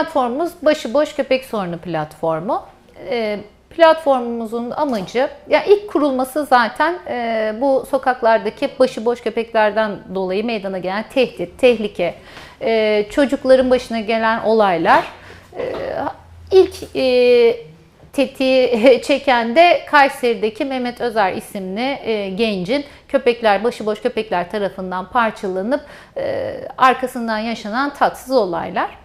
Platformumuz başıboş köpek sorunu platformu. E, platformumuzun amacı, ya ilk kurulması zaten e, bu sokaklardaki başıboş köpeklerden dolayı meydana gelen tehdit, tehlike, e, çocukların başına gelen olaylar. E, ilk e, tetiği çeken de Kayseri'deki Mehmet Özer isimli e, gencin köpekler, başıboş köpekler tarafından parçalanıp e, arkasından yaşanan tatsız olaylar.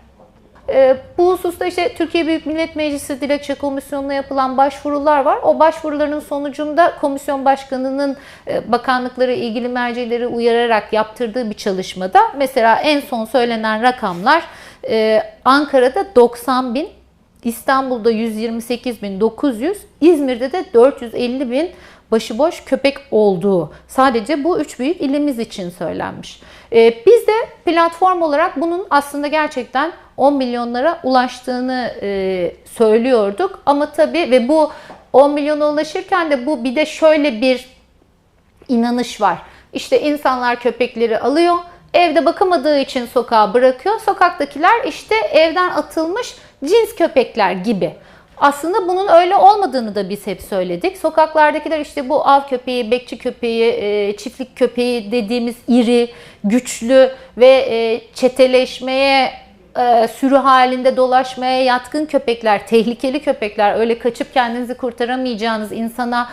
E, bu hususta işte Türkiye Büyük Millet Meclisi Dilekçe Komisyonu'na yapılan başvurular var. O başvuruların sonucunda komisyon başkanının e, bakanlıkları, ilgili mercileri uyararak yaptırdığı bir çalışmada mesela en son söylenen rakamlar e, Ankara'da 90 bin, İstanbul'da 128.900, İzmir'de de 450 bin başıboş köpek olduğu sadece bu üç büyük ilimiz için söylenmiş. Ee, biz de platform olarak bunun aslında gerçekten 10 milyonlara ulaştığını e, söylüyorduk. Ama tabii ve bu 10 milyona ulaşırken de bu bir de şöyle bir inanış var. İşte insanlar köpekleri alıyor, evde bakamadığı için sokağa bırakıyor. Sokaktakiler işte evden atılmış cins köpekler gibi. Aslında bunun öyle olmadığını da biz hep söyledik. Sokaklardakiler işte bu av köpeği, bekçi köpeği, e, çiftlik köpeği dediğimiz iri, güçlü ve e, çeteleşmeye e, sürü halinde dolaşmaya yatkın köpekler, tehlikeli köpekler, öyle kaçıp kendinizi kurtaramayacağınız insana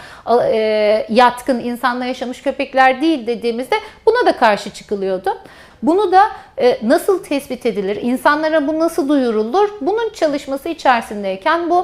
yatkın, insanla yaşamış köpekler değil dediğimizde buna da karşı çıkılıyordu. Bunu da e, nasıl tespit edilir, insanlara bu nasıl duyurulur, bunun çalışması içerisindeyken bu